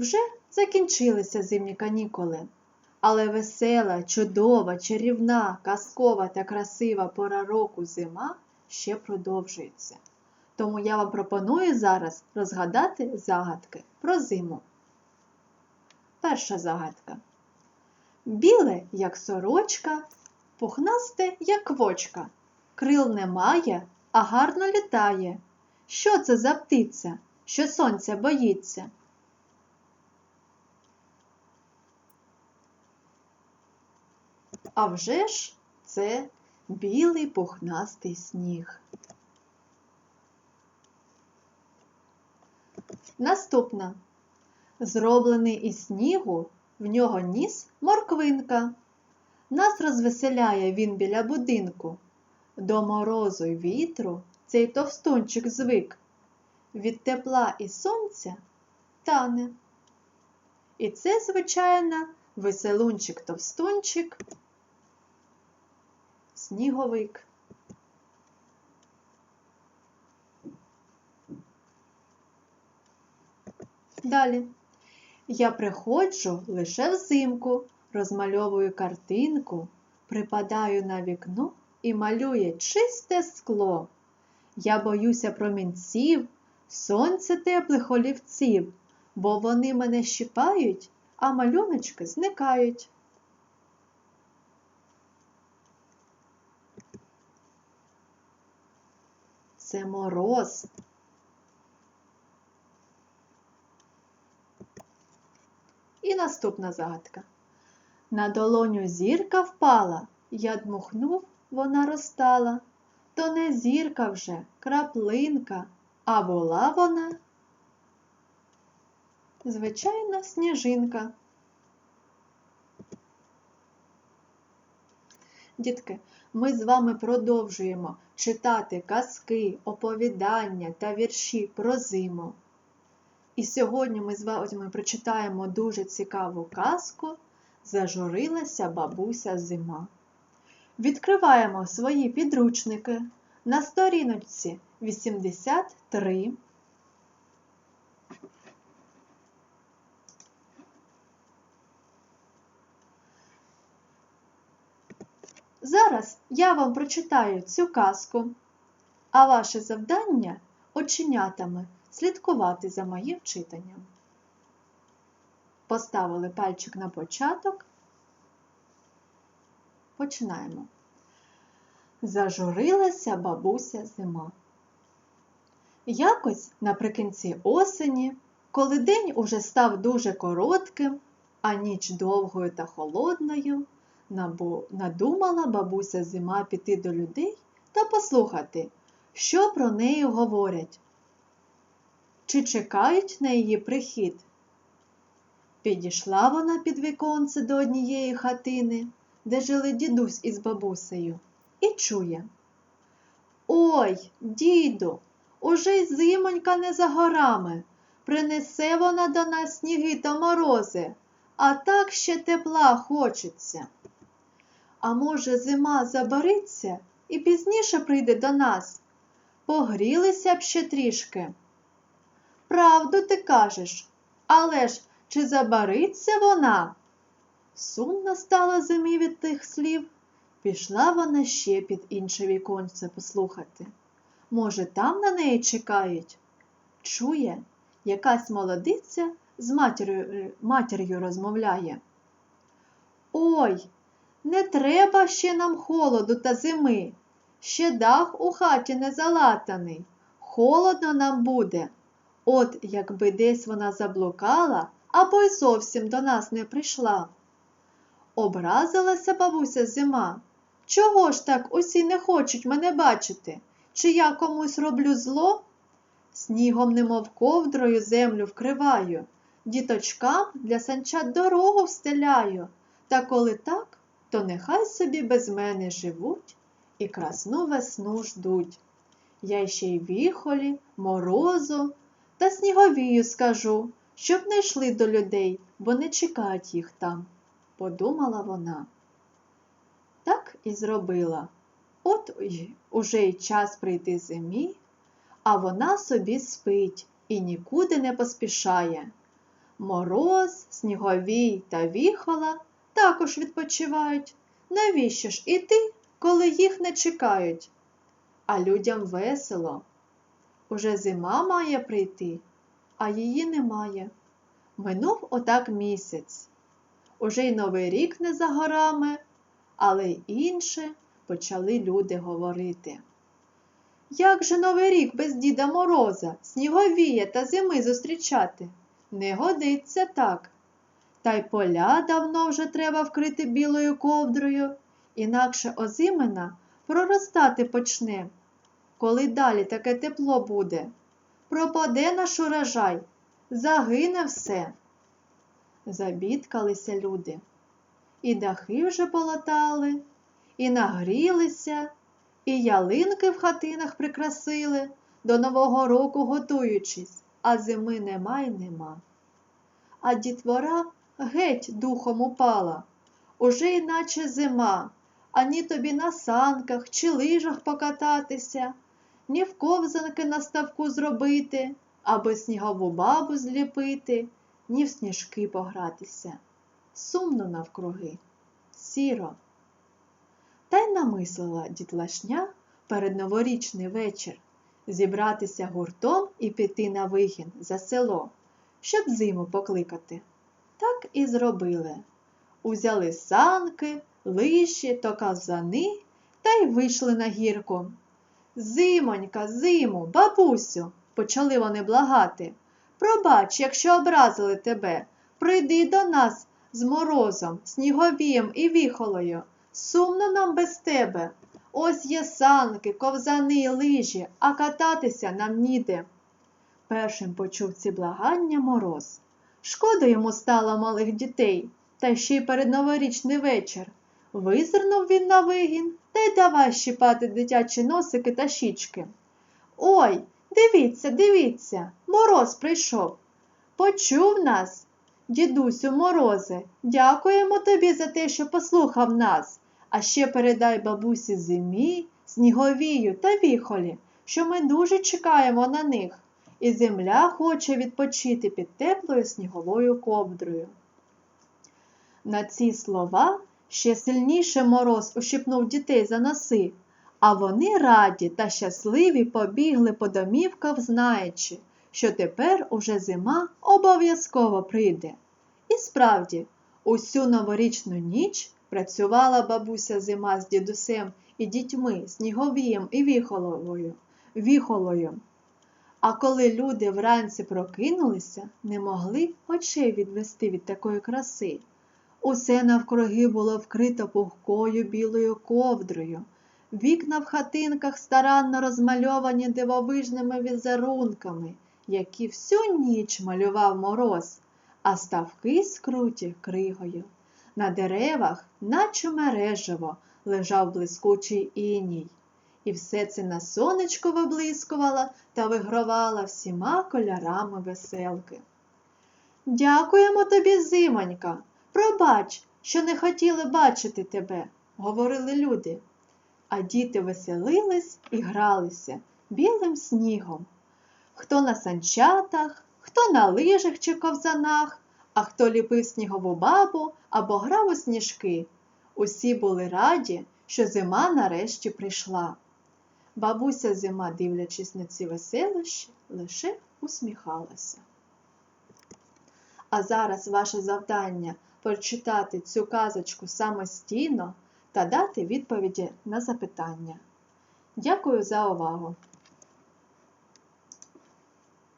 Вже закінчилися зимні канікули, але весела, чудова, чарівна, казкова та красива пора року зима ще продовжується. Тому я вам пропоную зараз розгадати загадки про зиму. Перша загадка. Біле, як сорочка, пухнасте, як квочка. Крил немає, а гарно літає. Що це за птиця, що сонця боїться? А вже ж це білий пухнастий сніг. Наступна. Зроблений із снігу, в нього ніс морквинка. Нас розвеселяє він біля будинку. До морозу й вітру цей товстунчик звик. Від тепла і сонця тане. І це, звичайно, веселунчик товстунчик, сніговик. Далі. Я приходжу лише взимку, розмальовую картинку, припадаю на вікно і малює чисте скло. Я боюся промінців, сонця теплих олівців, бо вони мене щипають, а малюночки зникають. Це мороз. І наступна загадка. На долоню зірка впала, я дмухнув, вона розтала. То не зірка вже, краплинка, а була вона, звичайно, сніжинка. Дітки, ми з вами продовжуємо читати казки, оповідання та вірші про зиму. І сьогодні ми з вами прочитаємо дуже цікаву казку Зажурилася бабуся зима. Відкриваємо свої підручники на сторіночці 83. Зараз я вам прочитаю цю казку, а ваше завдання оченятами слідкувати за моїм читанням. Поставили пальчик на початок. Починаємо. Зажурилася бабуся зима. Якось наприкінці осені, коли день уже став дуже коротким, а ніч довгою та холодною, надумала бабуся зима піти до людей та послухати, що про неї говорять. Чи чекають на її прихід? Підійшла вона під віконце до однієї хатини, де жили дідусь із бабусею, і чує. Ой, діду, уже й зимонька не за горами. Принесе вона до нас сніги та морози, а так ще тепла хочеться. А може, зима забариться і пізніше прийде до нас? Погрілися б ще трішки. Правду ти кажеш, але ж чи забариться вона? Сумно стала зимі від тих слів. Пішла вона ще під інше віконце послухати. Може, там на неї чекають? Чує, якась молодиця з матір'ю матір'ю розмовляє. Ой, не треба ще нам холоду та зими. Ще дах у хаті не залатаний. Холодно нам буде. От якби десь вона заблукала або й зовсім до нас не прийшла. Образилася бабуся зима. Чого ж так усі не хочуть мене бачити? Чи я комусь роблю зло? Снігом, немов ковдрою, землю вкриваю, діточкам для санчат дорогу встеляю. Та коли так, то нехай собі без мене живуть і красну весну ждуть. Я ще й віхолі, морозу та сніговію скажу, щоб не йшли до людей, бо не чекають їх там, подумала вона. Так і зробила. От уже й час прийти зимі, а вона собі спить і нікуди не поспішає. Мороз, сніговій та віхола також відпочивають. Навіщо ж іти, коли їх не чекають? А людям весело. Уже зима має прийти, а її немає. Минув отак місяць. Уже й новий рік не за горами, але й інше почали люди говорити. Як же новий рік без Діда Мороза, сніговія та зими зустрічати? Не годиться так. Та й поля давно вже треба вкрити білою ковдрою, інакше озимина проростати почне. Коли далі таке тепло буде, пропаде наш урожай, загине все. Забідкалися люди, і дахи вже полатали, і нагрілися, і ялинки в хатинах прикрасили, до Нового року готуючись, а зими нема й нема. А дітвора геть духом упала, уже іначе зима, ані тобі на санках чи лижах покататися, ні в ковзанки на ставку зробити, аби снігову бабу зліпити, ні в сніжки погратися. Сумно навкруги, сіро. Та й намислила дітлашня перед новорічний вечір зібратися гуртом і піти на вигін за село, щоб зиму покликати. Так і зробили. Узяли санки, лиші то казани та й вийшли на гірку. Зимонька, зиму, бабусю, почали вони благати. Пробач, якщо образили тебе, прийди до нас з морозом, сніговієм і віхолою. Сумно нам без тебе. Ось є санки, ковзани, лижі, а кататися нам ніде. Першим почув ці благання мороз. Шкода йому стало малих дітей, та ще й перед новорічний вечір. Визирнув він на вигін та й давай щіпати дитячі носики та щічки. Ой, дивіться, дивіться, мороз прийшов. Почув нас, дідусю морозе, дякуємо тобі за те, що послухав нас. А ще передай бабусі зимі, сніговію та віхолі, що ми дуже чекаємо на них, і земля хоче відпочити під теплою сніговою ковдрою. На ці слова ще сильніше мороз ущипнув дітей за носи, а вони раді та щасливі побігли по домівках, знаючи, що тепер уже зима обов'язково прийде. І справді, усю новорічну ніч працювала бабуся зима з дідусем і дітьми, сніговієм і віхоловою, віхолою. А коли люди вранці прокинулися, не могли очей відвести від такої краси. Усе навкруги було вкрито пухкою білою ковдрою. Вікна в хатинках старанно розмальовані дивовижними візерунками, які всю ніч малював мороз, а ставки скруті кригою. На деревах, наче мережево, лежав блискучий іній. І все це на сонечко виблискувало та вигравала всіма кольорами веселки. Дякуємо тобі, зимонька. Пробач, що не хотіли бачити тебе, говорили люди. А діти веселились і гралися білим снігом. Хто на санчатах, хто на лижах чи ковзанах, а хто ліпив снігову бабу або грав у сніжки. Усі були раді, що зима нарешті прийшла. Бабуся зима, дивлячись на ці веселищі, лише усміхалася. А зараз ваше завдання прочитати цю казочку самостійно та дати відповіді на запитання. Дякую за увагу!